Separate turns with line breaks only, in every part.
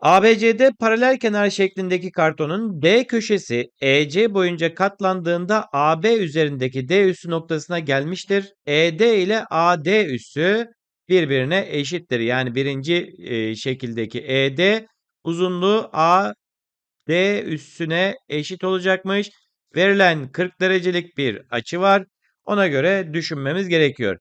ABCD paralel kenar şeklindeki kartonun D köşesi EC boyunca katlandığında AB üzerindeki D üssü noktasına gelmiştir. ED ile AD üssü birbirine eşittir. Yani birinci e, şekildeki ED uzunluğu AD üssüne eşit olacakmış. Verilen 40 derecelik bir açı var. Ona göre düşünmemiz gerekiyor.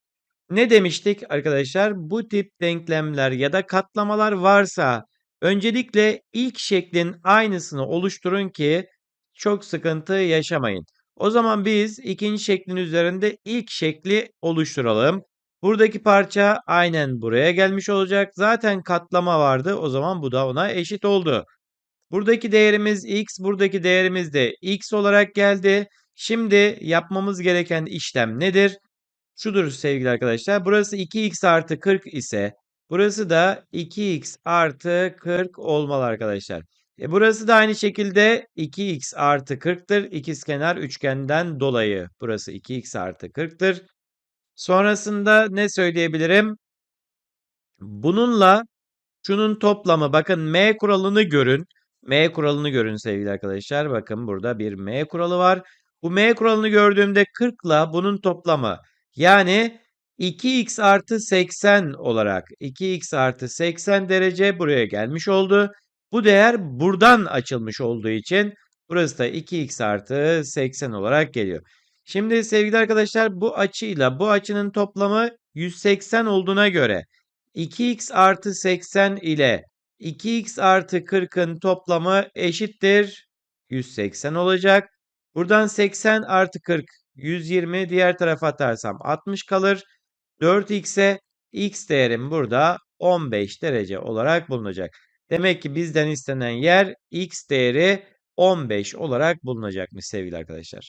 Ne demiştik arkadaşlar? Bu tip denklemler ya da katlamalar varsa öncelikle ilk şeklin aynısını oluşturun ki çok sıkıntı yaşamayın. O zaman biz ikinci şeklin üzerinde ilk şekli oluşturalım. Buradaki parça aynen buraya gelmiş olacak. Zaten katlama vardı. O zaman bu da ona eşit oldu. Buradaki değerimiz x, buradaki değerimiz de x olarak geldi. Şimdi yapmamız gereken işlem nedir? Şudur sevgili arkadaşlar. Burası 2x artı 40 ise burası da 2x artı 40 olmalı arkadaşlar. E burası da aynı şekilde 2x artı 40'tır. İkizkenar üçgenden dolayı burası 2x artı 40'tır. Sonrasında ne söyleyebilirim? Bununla şunun toplamı bakın m kuralını görün. M kuralını görün sevgili arkadaşlar. Bakın burada bir M kuralı var. Bu M kuralını gördüğümde 40 ile bunun toplamı yani 2x artı 80 olarak 2x artı 80 derece buraya gelmiş oldu. Bu değer buradan açılmış olduğu için burası da 2x artı 80 olarak geliyor. Şimdi sevgili arkadaşlar bu açıyla bu açının toplamı 180 olduğuna göre 2x artı 80 ile 2x artı 40'ın toplamı eşittir 180 olacak. Buradan 80 artı 40 120 diğer tarafa atarsam 60 kalır. 4x'e x değerim burada 15 derece olarak bulunacak. Demek ki bizden istenen yer x değeri 15 olarak bulunacakmış sevgili arkadaşlar.